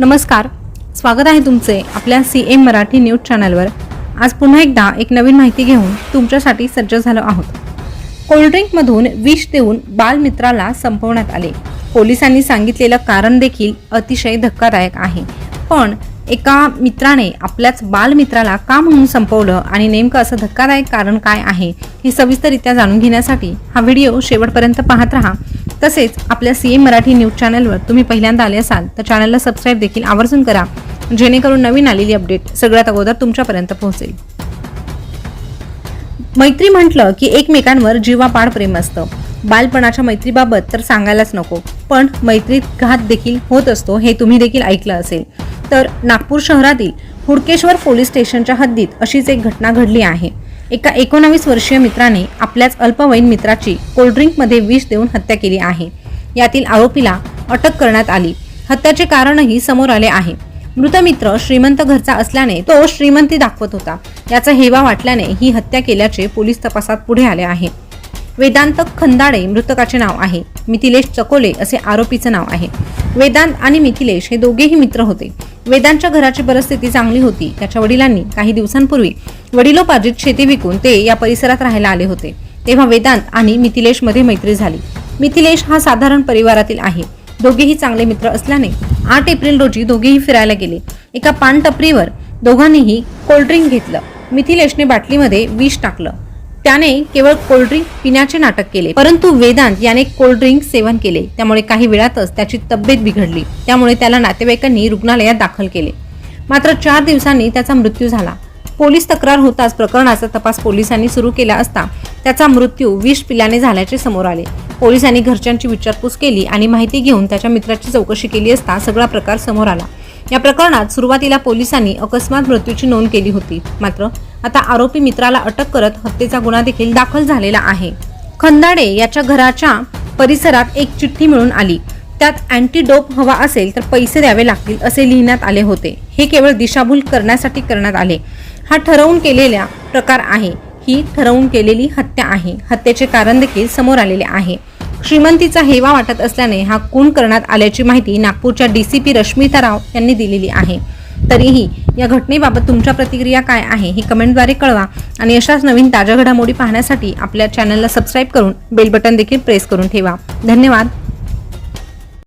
नमस्कार. स्वागत आहे तुमचे आपल्या सी एम मराठी न्यूज चॅनलवर. आज पुन्हा एकदा एक नवीन माहिती घेऊन तुमच्यासाठी सज्ज झालो आहोत. कोल्ड्रिंकमधून विष देऊन बालमित्राला संपवण्यात आले. पोलिसांनी सांगितलेलं कारण देखील अतिशय धक्कादायक आहे. पण एका मित्राने आपल्याच बालमित्राला का म्हणून संपवलं आणि नेमकं असं धक्कादायक कारण काय आहे हे सविस्तररित्या जाणून घेण्यासाठी हा व्हिडिओ शेवटपर्यंत पाहत राहा. तसेच आपल्या सी एम मराठी न्यूज चॅनलवर तुम्ही पहिल्यांदा आले असाल तर चॅनलला सबस्क्राईब देखील आवर्जून करा जेणेकरून नवीन आलेली अपडेट सगळ्यात अगोदर तुमच्यापर्यंत पोहोचेल. मैत्री म्हटलं की एकमेकांवर जीवापाड प्रेम असतं. बालपणाच्या मैत्रीबाबत तर सांगायलाच नको पण मैत्रीत घात देखील होत असतो हे तुम्ही देखील ऐकलं असेल. तर नागपूर शहरातील हुडकेश्वर पोलीस स्टेशनच्या हद्दीत अशीच एक घटना घडली आहे. एका एकोणावीस वर्षीय मित्राने आपल्याच अल्पवयीन मित्राची कोल्ड्रिंकमध्ये विष देऊन हत्या केली आहे. यातील आरोपीला अटक करण्यात आली. हत्याचे कारणही समोर आले आहे. मृत मित्र श्रीमंत घरचा असल्याने तो श्रीमंती दाखवत होता. याचा हेवा वाटल्याने ही हत्या केल्याचे पोलीस तपासात पुढे आले आहे. वेदांत खंदाडे मृतकाचे नाव आहे. मिथिलेश चकोले असे आरोपीचं नाव आहे. वेदांत आणि मिथिलेश हे दोघेही मित्र होते. वेदांच्या घराची परिस्थिती चांगली होती. त्याच्या वडिलांनी काही दिवसांपूर्वी वडिलोपार्जित शेती विकून ते या परिसरात राहायला आले होते. तेव्हा वेदांत आणि मिथिलेशमध्ये मैत्री झाली. मिथिलेश हा साधारण परिवारातील आहे. दोघेही चांगले मित्र असल्याने आठ एप्रिल रोजी दोघेही फिरायला गेले. एका पान टपरीवर दोघांनीही कोल्ड्रिंक घेतलं. मिथिलेशने बाटलीमध्ये विष टाकलं. त्याने केवळ कोल्ड्रिंक पिण्याचे नाटक केले. परंतु वेदांत याने कोल्ड्रिंक सेवन केले. त्यामुळे काही वेळातच त्याची तब्येत बिघडली. त्यामुळे त्याला नातेवाईकांनी रुग्णालयात दाखल केले. मात्र चार दिवसांनी त्याचा मृत्यू झाला. पोलीस तक्रार होताच प्रकरणाचा तपास पोलिसांनी सुरू केला असता त्याचा मृत्यू विष पिल्याने झाल्याचे समोर आले. पोलिसांनी घरच्यांची विचारपूस केली आणि माहिती घेऊन त्याच्या मित्राची चौकशी केली असता सगळा प्रकार समोर आला. या प्रकरणात सुरुवातीला पोलिसांनी अकस्मात मृत्यूची नोंद केली होती. मात्र आता आरोपी मित्राला अटक करत हत्येचा गुन्हा देखील दाखल झालेला आहे. खंदाडे याच्या घराच्या परिसरात एक चिठ्ठी मिळून आली. त्यात अँटीडोप हवा असेल तर पैसे द्यावे लागतील असे लिहिण्यात आले होते. हे केवळ दिशाभूल करण्यासाठी करण्यात आले. हा ठरवून केलेला प्रकार आहे. ही ठरवून केलेली हत्या आहे. हत्येचे कारण देखील समोर आलेले आहे. श्रीमंतीचा हेवा वाटत असल्याने हा खून करण्यात आल्याची माहिती नागपूरच्या D C P Rashmita Rao यांनी दिलेली आहे. तरीही या घटनेबाबत तुमच्या प्रतिक्रिया काय आहे हे कमेंटद्वारे कळवा आणि अशाच नवीन ताज्या घडामोडी पाहण्यासाठी आपल्या चॅनलला सबस्क्राईब करून बेल बटन देखील प्रेस करून ठेवा. धन्यवाद.